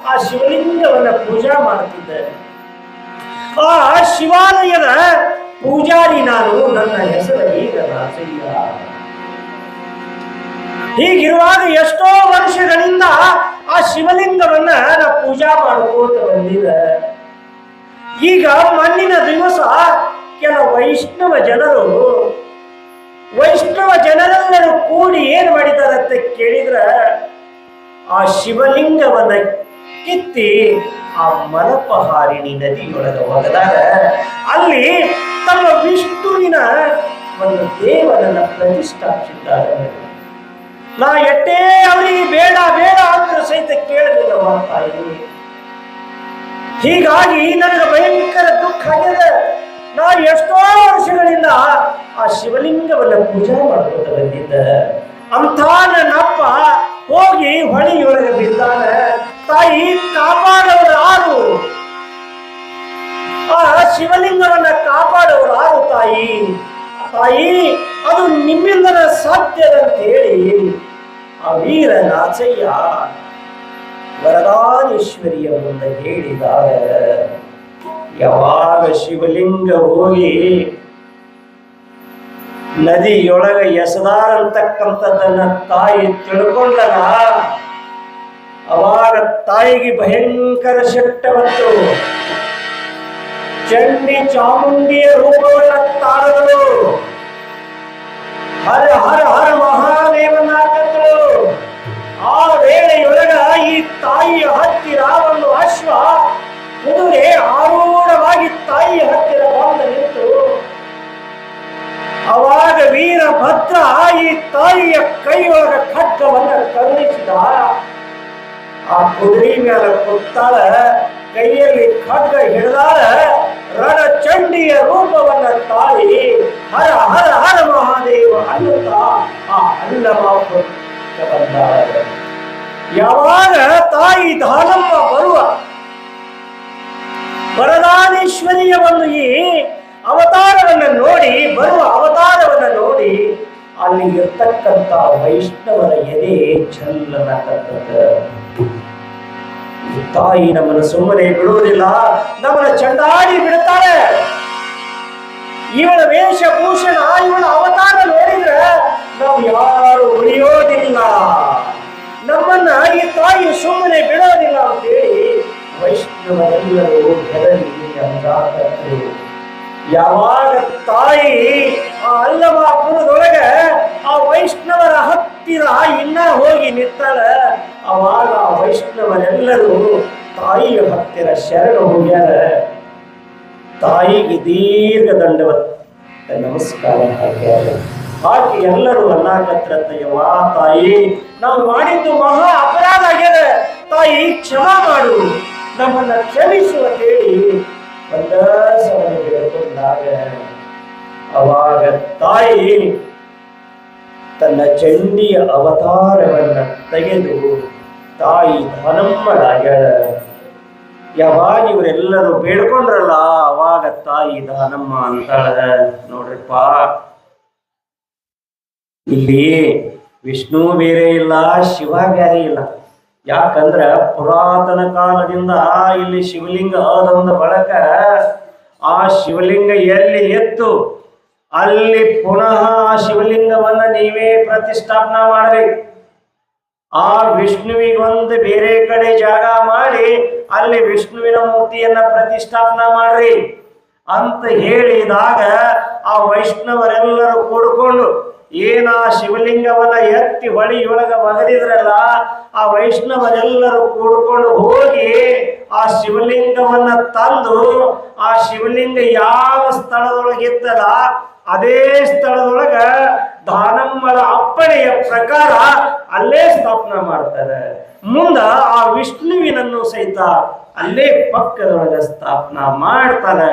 ಆ ಶಿವಲಿಂಗವನ್ನ ಪೂಜಾ ಮಾಡುತ್ತಿದ್ದೆ ಆ ಶಿವಾಲಯದ ಪೂಜಾರಿ ನಾನು ನನ್ನ ಹೆಸರು ಈಗ ಹೀಗಿರುವಾಗ ಎಷ್ಟೋ ವರ್ಷಗಳಿಂದ ಆ ಶಿವಲಿಂಗವನ್ನ ನಾ ಪೂಜಾ ಮಾಡ್ಕೋತ ಬಂದಿದೆ. ಈಗ ಮಣ್ಣಿನ ದಿವಸ ಕೆಲ ವೈಷ್ಣವ ಜನರು ವೈಷ್ಣವ ಜನರೆಲ್ಲರೂ ಕೂಡಿ ಏನ್ ಮಾಡಿದಾರಂತೆ ಕೇಳಿದ್ರ, ಆ ಶಿವಲಿಂಗವನ್ನ ಕಿತ್ತಿ ಆ ಮಲಪಹಾರಿಣಿ ನದಿಯೊಳಗೆ ಹೋಗದಾಗ ಅಲ್ಲಿ ತಮ್ಮ ವಿಷ್ಣುವಿನ ಒಂದು ದೇವರನ್ನ ಪ್ರತಿಷ್ಠಾಪಿಸಿದ್ದಾರೆ. ನಾ ಎಟ್ಟೇ ಅವರಿಗೆ ಬೇಡ ಬೇಡ ಅಂತ ಸಹಿತ ಕೇಳಲಿಲ್ಲ ತಾಯಿ ಹೀಗಾಗಿ ನನಗೆ ಭಯಂಕರ ದುಃಖ ಆಗಿದೆ. ನಾ ಎಷ್ಟೋ ವರ್ಷಗಳಿಂದ ಆ ಶಿವಲಿಂಗವನ್ನ ಪೂಜೆ ಮಾಡ್ಕೊತ ಬಂದಿದ್ದ ಅಂಥ ನನ್ನಪ್ಪ ಹೋಗಿ ಹೊಳೆಯೊಳಗೆ ಬಿದ್ದಾನ ತಾಯಿ ಕಾಪಾಡೋರು ಯಾರು ಆ ಶಿವಲಿಂಗವನ್ನ ಕಾಪಾಡೋರು ಯಾರು ತಾಯಿ ತಾಯಿ ಅದು ನಿಮ್ಮಿಂದನ ಸಾಧ್ಯದಂತ ಹೇಳಿ ಆ ವೀರ ನಾಚಯ್ಯ ವರದಾನೇಶ್ವರಿಯ ಮುಂದೆ ಹೇಳಿದಾಗ ಯಾವಾಗ ಶಿವಲಿಂಗ ಹೋಗಿ ನದಿಯೊಳಗ ಎಸದಾರಂತಕ್ಕಂಥದ್ದನ್ನ ತಾಯಿ ತಿಳ್ಕೊಂಡನ? ಅವಾಗ ತಾಯಿಗೆ ಭಯಂಕರ ಶಕ್ತ ಚಂಡಿ ಚಾಮುಂಡಿಯ ರೂಪವನ್ನ ತಾಳಗಳು ಹರ ಹರ ಹರ ಮಹಾದೇವನಾಗಲು ಆ ವೇಳೆಯೊಳಗ ಈ ತಾಯಿಯ ಹತ್ತಿರ ಒಂದು ಅಶ್ವ ಕುದುರೆ ಆರೂಢವಾಗಿ ತಾಯಿಯ ಹತ್ತಿರ ಬಂದ ನಿಂತು ಅವಾಗ ವೀರಭದ್ರ ಈ ತಾಯಿಯ ಕೈಯೊಳಗ ಖಡ್ಗವನ್ನ ಕರುಣಿಸಿದ. ಆ ಕುದುರೆ ಮೇಲೆ ಕುತ್ತಾಳ ಕೈಯಲ್ಲಿ ಖಡ್ಗ ಹಿಡಿದಾಳ, ರಣಚಂಡಿಯ ರೂಪವನ್ನ ತಾಳಿ ಹರ ಹರ ಹರ ಮಹಾದೇವ ಅನ್ನುತ್ತಾ ಆ ಬಂದಾಳ. ಯಾವಾಗ ತಾಯಿ ದಾನಮ್ಮ ಬರುವ? ವರದಾನೇಶ್ವರಿಯ ಒಂದು ಈ ಅವತಾರವನ್ನ ನೋಡಿ, ಬರುವ ಅವತಾರವನ್ನ ನೋಡಿ, ಅಲ್ಲಿ ಇರ್ತಕ್ಕಂಥ ವೈಷ್ಣವರ ಎದೆ ಈ ತಾಯಿ ನಮ್ಮನ್ನು ಸುಮ್ಮನೆ ಬಿಡುವುದಿಲ್ಲ, ನಮ್ಮನ್ನು ಚಂಡಾಡಿ ಬಿಡುತ್ತಾಳೆ. ಇವಳ ವೇಷಭೂಷಣ, ಇವಳ ಅವತಾರ ನೋಡಿದ್ರೆ ನಾವು ಯಾರು ಉಳಿಯೋದಿಲ್ಲ. ನಮ್ಮನ್ನ ಈ ತಾಯಿ ಸುಮ್ಮನೆ ಬಿಡೋದಿಲ್ಲ ಅಂತೇಳಿ ವೈಷ್ಣವರೆಲ್ಲರೂ ಹೆದರಿ ಅಂಜಾತರು ಯಾವಾಗ ತಾಯಿ ಆ ಅಲ್ಲಮಾಪುರದೊಳಗೆ ಆ ವೈಷ್ಣವರ ಹತ್ತಿರ ಇನ್ನ ಹೋಗಿ ನಿಂತಾಳ, ಅವಾಗ ಆ ವೈಷ್ಣವರೆಲ್ಲರೂ ತಾಯಿಯ ಹತ್ತಿರ ಶರಣ ಹೋಗ್ಯಾರ. ತಾಯಿಗೆ ದೀರ್ಘ ದಂಡವತ್ತ ನಮಸ್ಕಾರ ಹಾಕ್ಯಾರ. ಆಕೆ ಎಲ್ಲರೂ ಯವಾ ತಾಯಿ, ನಾವು ಮಾಡಿದ್ದು ಮಹಾ ಅಪರಾಧ ಆಗ್ಯದ. ತಾಯಿ ಕ್ಷಮಾ ಮಾಡು. ನಮ್ಮನ್ನ ಕ್ಷಮಿಸುವ ಹೇಳಿ ಅವಾಗ ತಾಯಿ ತನ್ನ ಚಂಡಿಯ ಅವತಾರವನ್ನ ತೆಗೆದು, ತಾಯಿ ಧನಮ್ಮಳಾಗ, ಯಾವಾಗ ಇವರೆಲ್ಲರೂ ಬೇಡ್ಕೊಂಡ್ರಲ್ಲ, ಅವಾಗ ತಾಯಿ ದಾನಮ್ಮ ಅಂತಾಳ. ನೋಡ್ರಿಪ್ಪ, ಇಲ್ಲಿ ವಿಷ್ಣು ಬೇರೆ ಇಲ್ಲ, ಶಿವ ಬೇರೆ ಇಲ್ಲ. ಯಾಕಂದ್ರ ಪುರಾತನ ಕಾಲದಿಂದ ಇಲ್ಲಿ ಶಿವಲಿಂಗ ಆದಂದ ಬಳಕ ಆ ಶಿವಲಿಂಗ ಎಲ್ಲಿ ಎತ್ತು ಅಲ್ಲಿ ಪುನಃ ಆ ಶಿವಲಿಂಗವನ್ನ ನೀವೇ ಪ್ರತಿಷ್ಠಾಪನಾ ಮಾಡಬೇಕು. ಆ ವಿಷ್ಣುವಿಗೊಂದು ಬೇರೆ ಕಡೆ ಜಾಗ ಮಾಡಿ ಅಲ್ಲಿ ವಿಷ್ಣುವಿನ ಮೂರ್ತಿಯನ್ನ ಪ್ರತಿಷ್ಠಾಪನಾ ಮಾಡ್ರಿ ಅಂತ ಹೇಳಿದಾಗ ಆ ವೈಷ್ಣವರೆಲ್ಲರೂ ಕೂಡ್ಕೊಂಡು ಏನ ಶಿವಲಿಂಗವನ್ನ ಎತ್ತಿ ಹೊಳಿಯೊಳಗ ಒಗದಿದ್ರಲ್ಲ, ಆ ವೈಷ್ಣವರೆಲ್ಲರೂ ಕೂಡ್ಕೊಂಡು ಹೋಗಿ ಆ ಶಿವಲಿಂಗವನ್ನ ತಂದು, ಆ ಶಿವಲಿಂಗ ಯಾವ ಸ್ಥಳದೊಳಗಿತ್ತಲ್ಲ, ಅದೇ ಸ್ಥಳದೊಳಗ ದಾನಮ್ಮಳ ಅಪ್ಪಣೆಯ ಪ್ರಕಾರ ಅಲ್ಲೇ ಸ್ಥಾಪನೆ ಮಾಡ್ತಾರೆ. ಮುಂದ ಆ ವಿಷ್ಣುವಿನನ್ನು ಸಹಿತ ಅಲ್ಲೇ ಪಕ್ಕದೊಳಗ ಸ್ಥಾಪನ ಮಾಡ್ತಾರೆ.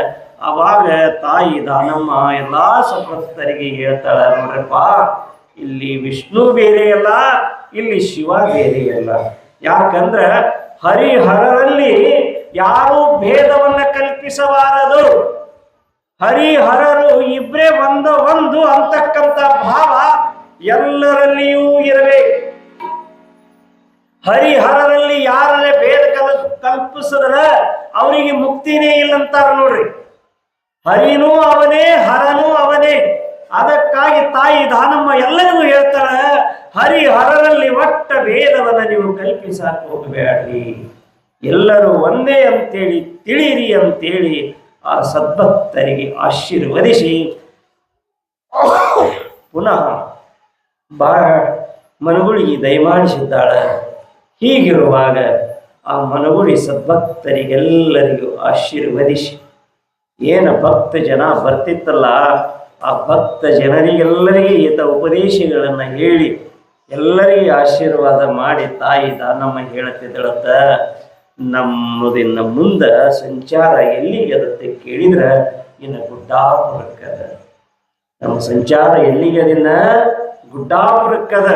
ಅವಾಗ ತಾಯಿ ದಾನಮ್ಮ ಎಲ್ಲಾ ಸಂಪತ್ತರಿಗೆ ಹೇಳ್ತಾಳ, ನೋಡ್ರಪ್ಪ, ಇಲ್ಲಿ ವಿಷ್ಣು ಬೇರೆ ಅಲ್ಲ, ಇಲ್ಲಿ ಶಿವ ಬೇರೆ ಅಲ್ಲ. ಯಾಕಂದ್ರ ಹರಿಹರರಲ್ಲಿ ಯಾರು ಭೇದವನ್ನ ಕಲ್ಪಿಸಬಾರದು. ಹರಿಹರರು ಇಬ್ಬರೇ ಒಂದ ಒಂದು ಅಂತಕ್ಕಂಥ ಭಾವ ಎಲ್ಲರಲ್ಲಿಯೂ ಇರಬೇಕು. ಹರಿಹರರಲ್ಲಿ ಯಾರನ್ನೇ ಭೇದ ಕಲ್, ಕಲ್ಪಿಸಿದ್ರ ಅವರಿಗೆ ಮುಕ್ತಿನೇ ಇಲ್ಲ ಅಂತಾರ ನೋಡ್ರಿ. ಹರಿನೂ ಅವನೇ, ಹರನೂ ಅವನೇ. ಅದಕ್ಕಾಗಿ ತಾಯಿ ದಾನಮ್ಮ ಎಲ್ಲರಿಗೂ ಹೇಳ್ತಾಳೆ ಹರಿಹರರಲ್ಲಿ ಒಟ್ಟ ಭೇದವನ್ನು ನೀವು ಕಲ್ಪಿಸಾಕ ಹೋಗಬೇಡ್ರಿ ಎಲ್ಲರೂ ಒಂದೇ ಅಂತೇಳಿ ತಿಳಿರಿ ಅಂತೇಳಿ ಆ ಸದ್ಭಕ್ತರಿಗೆ ಆಶೀರ್ವದಿಸಿ. ಪುನಃ ಬಾ ಮನಗುಳಿಗೆ ದಯಮಾಡಿಸಿದ್ದಾಳ. ಹೀಗಿರುವಾಗ ಆ ಮನಗುಳಿ ಸದ್ಭಕ್ತರಿಗೆಲ್ಲರಿಗೂ ಆಶೀರ್ವದಿಸಿ. ಏನು ಭಕ್ತ ಜನ ಬರ್ತಿತ್ತಲ್ಲ, ಆ ಭಕ್ತ ಜನರಿಗೆಲ್ಲರಿಗೆ ಈತ ಉಪದೇಶಗಳನ್ನು ಹೇಳಿ, ಎಲ್ಲರಿಗೆ ಆಶೀರ್ವಾದ ಮಾಡಿ ತಾಯಿ ದಾನಮ್ಮ ಹೇಳುತ್ತಿದ್ದಳತ್ತ ನಮ್ಮದಿನ್ನ ಮುಂದೆ ಸಂಚಾರ ಎಲ್ಲಿಗೆ ಅದತ್ತೆ ಕೇಳಿದ್ರೆ, ಇನ್ನು ಗುಡ್ಡಾಪುರಕ್ಕದ. ನಮ್ಮ ಸಂಚಾರ ಎಲ್ಲಿಗೆ ಅದನ್ನ? ಗುಡ್ಡಾಪುರಕ್ಕದ.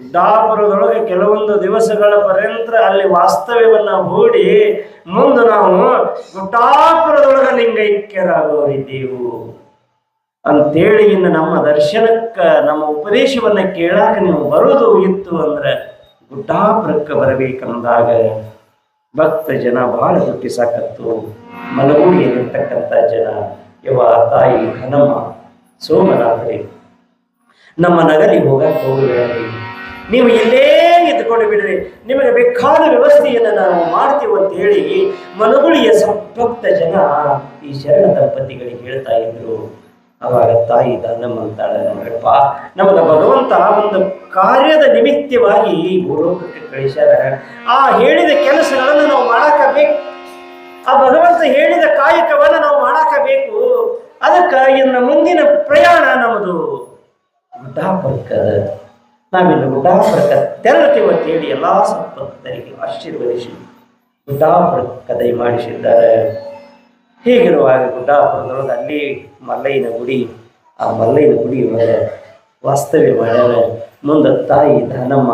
ಗುಡ್ಡಾಪುರದೊಳಗೆ ಕೆಲವೊಂದು ದಿವಸಗಳ ಪರ್ಯಂತ ಅಲ್ಲಿ ವಾಸ್ತವ್ಯವನ್ನ ಹೂಡಿ ಮುಂದೆ ನಾವು ಗುಡ್ಡಾಪುರದೊಳಗೆ ಲಿಂಗೈಕ್ಯರಾಗೋರಿದ್ದೆವು. ಅಂತೇಳಿ ಇನ್ನು ನಮ್ಮ ದರ್ಶನಕ್ಕ, ನಮ್ಮ ಉಪದೇಶವನ್ನ ಕೇಳಾಕ ನೀವು ಬರೋದು ಇತ್ತು ಅಂದ್ರೆ ಗುಡ್ಡಾಪುರಕ್ಕೆ ಬರಬೇಕಂದಾಗ ಭಕ್ತ ಜನ ಬಹಳ ಹುಟ್ಟಿಸಾಕತ್ತು ಮಲಗೂಡಿಯಲ್ಲಿರ್ತಕ್ಕಂಥ ಜನ ಯವ ತಾಯಿ ಹನಮ್ಮ ಸೋಮನಾಥರಿ, ನಮ್ಮ ನಗರಿಗೆ ಹೋಗಕ್ಕೆ ಹೋಗಬೇಡಿ. ನೀವು ಇಲ್ಲೇ ಇದ್ಕೊಂಡು ಬಿಡ್ರಿ. ನಿಮಗೆ ಬೇಕಾದ ವ್ಯವಸ್ಥೆಯನ್ನು ನಾವು ಮಾಡ್ತೀವಿ ಅಂತ ಹೇಳಿ ಮನಗುಳಿಯ ಸಂಪಕ್ತ ಜನ ಈ ಶರಣ ದಂಪತಿಗಳಿಗೆ ಹೇಳ್ತಾ ಇದ್ರು. ಅವಾಗ ತಾಯಿ ದಾನಮ್ಮ ಅಂತಾಳೆ ನಮ್ಮ ಭಗವಂತ ಒಂದು ಕಾರ್ಯದ ನಿಮಿತ್ತವಾಗಿ ಭೂಲೋಕಕ್ಕೆ ಕಳಿಸ್ಯಾರ. ಆ ಹೇಳಿದ ಕೆಲಸಗಳನ್ನು ನಾವು ಮಾಡಾಕಬೇಕು. ಆ ಭಗವಂತ ಹೇಳಿದ ಕಾಯಕವನ್ನು ನಾವು ಮಾಡಾಕಬೇಕು. ಅದಕ್ಕೆ ಇನ್ನು ಮುಂದಿನ ಪ್ರಯಾಣ ನಮ್ಮದು ನಾವಿನ್ನು ಗುಡ್ಡಾಪುರಕ್ಕ ತೆರಳುತ್ತೇವೆ ಅಂತೇಳಿ ಎಲ್ಲ ಸಂಪತ್ತರಿಗೆ ಆಶೀರ್ವದಿಸಿ ಗುಡ್ಡಾಪುರಕ್ಕ ದಯ ಮಾಡಿಸಿದ್ದಾರೆ. ಹೀಗಿರುವಾಗ ಗುಡ್ಡಾಪುರದೊಳಗೆ ಅಲ್ಲಿ ಮಲ್ಲಯ್ಯನ ಗುಡಿ, ಆ ಮಲ್ಲಯ್ಯನ ಗುಡಿ ಒಳಗೆ ವಾಸ್ತವ್ಯ ಮಾಡ್ಯಾರ. ಮುಂದೆ ತಾಯಿ ಧನಮ್ಮ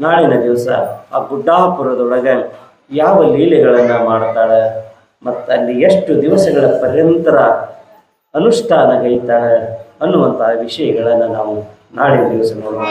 ನಾಳಿನ ದಿವಸ ಆ ಗುಡ್ಡಾಪುರದೊಳಗೆ ಯಾವ ಲೀಲೆಗಳನ್ನು ಮಾಡ್ತಾಳೆ ಮತ್ತು ಅಲ್ಲಿ ಎಷ್ಟು ದಿವಸಗಳ ಪರ್ಯಂತರ ಅನುಷ್ಠಾನಗೈತಾಳೆ ಅನ್ನುವಂತಹ ವಿಷಯಗಳನ್ನು ನಾವು ನಾಳಿನ ದಿವಸ ನೋಡೋಣ